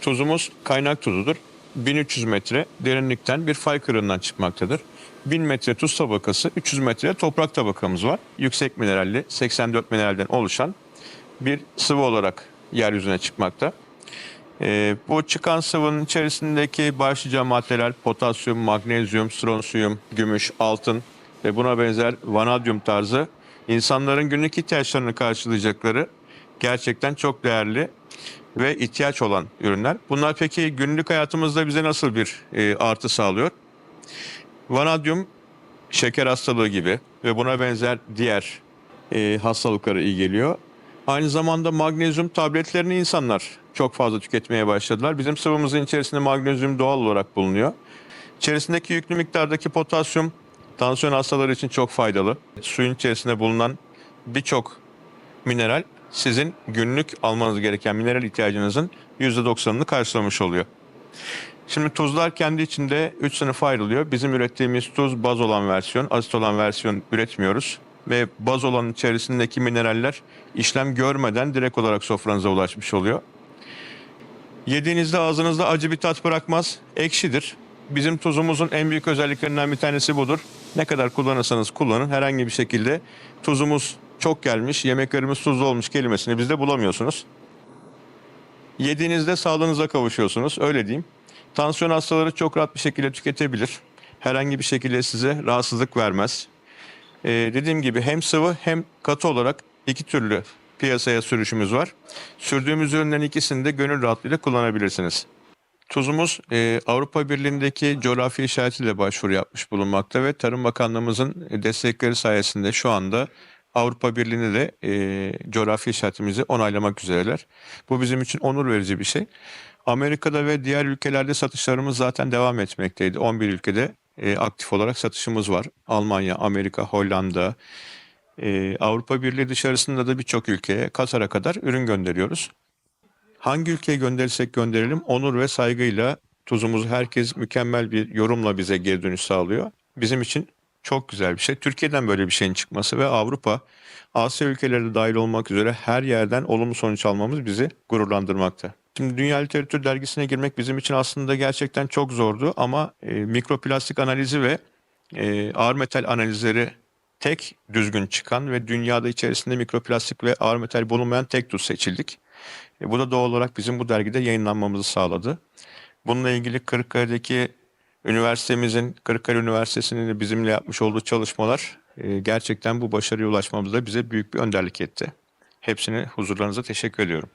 Tuzumuz kaynak tuzudur. 1300 metre derinlikten bir fay kırığından çıkmaktadır. 1000 metre tuz tabakası, 300 metre toprak tabakamız var. Yüksek mineralli, 84 mineralden oluşan bir sıvı olarak yeryüzüne çıkmakta. Ee, bu çıkan sıvının içerisindeki başlıca maddeler potasyum, magnezyum, stronsiyum, gümüş, altın ve buna benzer vanadyum tarzı insanların günlük ihtiyaçlarını karşılayacakları gerçekten çok değerli ve ihtiyaç olan ürünler. Bunlar peki günlük hayatımızda bize nasıl bir e, artı sağlıyor? Vanadyum şeker hastalığı gibi ve buna benzer diğer e, hastalıklara iyi geliyor. Aynı zamanda magnezyum tabletlerini insanlar çok fazla tüketmeye başladılar. Bizim sıvımızın içerisinde magnezyum doğal olarak bulunuyor. İçerisindeki yüklü miktardaki potasyum tansiyon hastaları için çok faydalı. Suyun içerisinde bulunan birçok mineral sizin günlük almanız gereken mineral ihtiyacınızın %90'ını karşılamış oluyor. Şimdi tuzlar kendi içinde 3 sınıfa ayrılıyor. Bizim ürettiğimiz tuz baz olan versiyon, asit olan versiyon üretmiyoruz. Ve baz olan içerisindeki mineraller işlem görmeden direkt olarak sofranıza ulaşmış oluyor. Yediğinizde ağzınızda acı bir tat bırakmaz, ekşidir. Bizim tuzumuzun en büyük özelliklerinden bir tanesi budur. Ne kadar kullanırsanız kullanın herhangi bir şekilde tuzumuz çok gelmiş, yemeklerimiz tuzlu olmuş kelimesini bizde bulamıyorsunuz. Yediğinizde sağlığınıza kavuşuyorsunuz öyle diyeyim. Tansiyon hastaları çok rahat bir şekilde tüketebilir. Herhangi bir şekilde size rahatsızlık vermez. Ee, dediğim gibi hem sıvı hem katı olarak iki türlü piyasaya sürüşümüz var. Sürdüğümüz ürünlerin ikisini de gönül rahatlığıyla kullanabilirsiniz. Tuzumuz e, Avrupa Birliği'ndeki coğrafi işaretiyle başvuru yapmış bulunmakta ve Tarım Bakanlığımızın destekleri sayesinde şu anda Avrupa Birliği'ne de e, coğrafi işaretimizi onaylamak üzereler. Bu bizim için onur verici bir şey. Amerika'da ve diğer ülkelerde satışlarımız zaten devam etmekteydi. 11 ülkede e, aktif olarak satışımız var. Almanya, Amerika, Hollanda, e, Avrupa Birliği dışarısında da birçok ülkeye, Katar'a kadar ürün gönderiyoruz. Hangi ülkeye gönderirsek gönderelim onur ve saygıyla tuzumuzu herkes mükemmel bir yorumla bize geri dönüş sağlıyor. Bizim için çok güzel bir şey. Türkiye'den böyle bir şeyin çıkması ve Avrupa, Asya ülkeleri de dahil olmak üzere her yerden olumlu sonuç almamız bizi gururlandırmakta. Şimdi Dünya Literatür Dergisi'ne girmek bizim için aslında gerçekten çok zordu ama e, mikroplastik analizi ve e, ağır metal analizleri tek düzgün çıkan ve dünyada içerisinde mikroplastik ve ağır metal bulunmayan tek tuz seçildik. E, bu da doğal olarak bizim bu dergide yayınlanmamızı sağladı. Bununla ilgili Kırıkkale'deki üniversitemizin, Kırıkkale Üniversitesi'nin de bizimle yapmış olduğu çalışmalar e, gerçekten bu başarıya ulaşmamızda bize büyük bir önderlik etti. Hepsine huzurlarınıza teşekkür ediyorum.